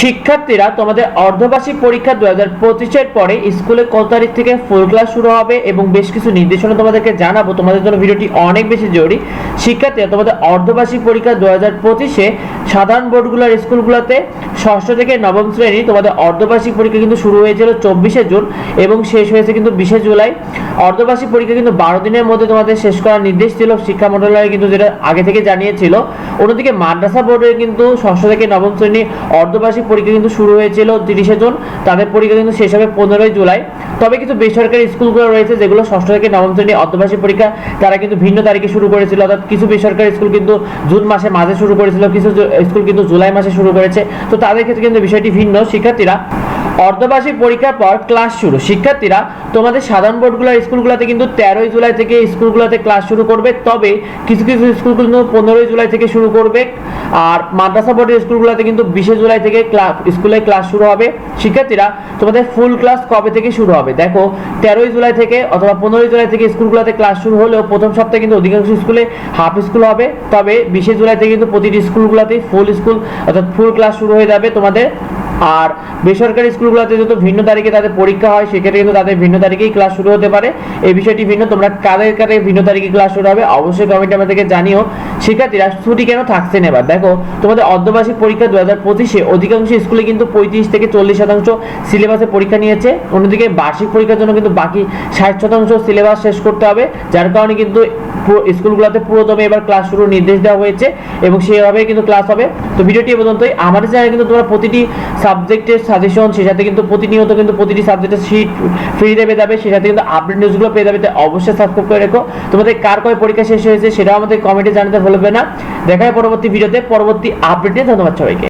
শিক্ষার্থীরা তোমাদের অর্ধবার্ষিক পরীক্ষা দু হাজার পঁচিশের পরে স্কুলে কত তারিখ থেকে ফুল ক্লাস শুরু হবে এবং বেশ কিছু নির্দেশনা তোমাদেরকে জানাব। তোমাদের জন্য ভিডিওটি অনেক বেশি জরুরি। শিক্ষার্থীরা তোমাদের অর্ধবার্ষিক পরীক্ষা দু হাজার পঁচিশে সাধারণ বোর্ডগুলোর স্কুলগুলোতে ষষ্ঠ থেকে নবম শ্রেণি তোমাদের অর্ধবার্ষিক পরীক্ষা কিন্তু শুরু হয়েছিল চব্বিশে জুন এবং শেষ হয়েছে কিন্তু বিশে জুলাই। অর্ধবার্ষিক পরীক্ষা কিন্তু বারো দিনের মধ্যে তোমাদের শেষ করার নির্দেশ ছিল। শিক্ষা মন্ত্রণালয় কিন্তু যেটা আগে থেকে জানিয়েছিল। অন্যদিকে মাদ্রাসা বোর্ডের কিন্তু ষষ্ঠ থেকে নবম শ্রেণি অর্ধবার্ষিক পরীক্ষা কিন্তু শুরু হয়েছিল তিরিশে জুন। তাদের পরীক্ষা কিন্তু শেষ হবে পনেরোই জুলাই। তবে কিছু বেসরকারি স্কুলগুলো রয়েছে যেগুলো ষষ্ঠ থেকে নবম শ্রেণি অর্ধবার্ষিক পরীক্ষা, তারা কিন্তু ভিন্ন তারিখে শুরু করেছিল। অর্থাৎ কিছু বেসরকারি স্কুল কিন্তু জুন মাসে মাঝে শুরু করেছিল, কিছু স্কুল কিন্তু জুলাই মাসে শুরু করেছে। তো তাদের ক্ষেত্রে কিন্তু বিষয়টি ভিন্ন। শিক্ষার্থীরা অর্ধবার্ষিক পরীক্ষার পর ক্লাস শুরু। শিক্ষার্থীরা, তোমাদের সাধারণ বোর্ডগুলোর স্কুলগুলোতে কিন্তু তেরোই জুলাই থেকে স্কুলগুলোতে ক্লাস শুরু করবে। তবে কিছু কিছু স্কুল কিন্তু পনেরোই জুলাই থেকে শুরু করবে। আর মাদ্রাসা বোর্ডের স্কুলগুলোতে কিন্তু বিশে জুলাই থেকে ক্লাস স্কুলে ক্লাস শুরু হবে। শিক্ষার্থীরা, তোমাদের ফুল ক্লাস কবে থেকে শুরু হবে? দেখো, তেরোই জুলাই থেকে অথবা পনেরোই জুলাই থেকে স্কুলগুলোতে ক্লাস শুরু হলেও প্রথম সপ্তাহে কিন্তু অধিকাংশ স্কুলে হাফ স্কুল হবে। তবে বিশে জুলাই থেকে কিন্তু প্রতিটি স্কুলগুলোতেই ফুল স্কুল অর্থাৎ ফুল ক্লাস শুরু হয়ে যাবে তোমাদের আর বেসরকারি স্কুলগুলোতে যত ভিন্ন তারিখে তাদের পরীক্ষা হয়, সেক্ষেত্রে কিন্তু তাদের ভিন্ন তারিখেই ক্লাস শুরু হতে পারে। এই বিষয়টি ভিন্ন, তোমরা কাদের কাদের ভিন্ন তারিখে ক্লাস শুরু হবে, অবশ্যই কমেন্টে আমাদেরকে জানিও। শিক্ষার্থীরা ছুটি কেন থাকছে না এবার? দেখো, তোমাদের অর্ধবার্ষিক পরীক্ষা দু হাজার পঁচিশে অধিকাংশ স্কুলে কিন্তু পঁয়ত্রিশ থেকে চল্লিশ শতাংশ সিলেবাসে পরীক্ষা নিয়েছে। অন্যদিকে বার্ষিক পরীক্ষার জন্য কিন্তু বাকি ষাট শতাংশ সিলেবাস শেষ করতে হবে, যার কারণে কিন্তু স্কুলগুলোতে পুরোদমে এবার ক্লাস শুরুর নির্দেশ দেওয়া হয়েছে এবং সেভাবে কিন্তু ক্লাস হবে। তো ভিডিওটি এ পর্যন্তই। আমাদের চ্যানেলে কিন্তু তোমরা প্রতিটি সাবজেক্টের সাজেশন সে সাথে কিন্তু প্রতিনিয়ত কিন্তু প্রতিটি সাবজেক্টের শিট ফ্রিতে পেয়ে যাবে, সে সাথে কিন্তু আপডেট নিউজগুলো পেয়ে যাবে। অবশ্যই সাবস্ক্রাইব করে রেখো। তোমাদের কার কয় পরীক্ষা শেষ হয়েছে সেটাও আমাদের কমেন্টে জানাতে ভুলবে না। দেখা হয় পরবর্তী ভিডিওতে পরবর্তী আপডেটে ধন্যবাদ সবাইকে।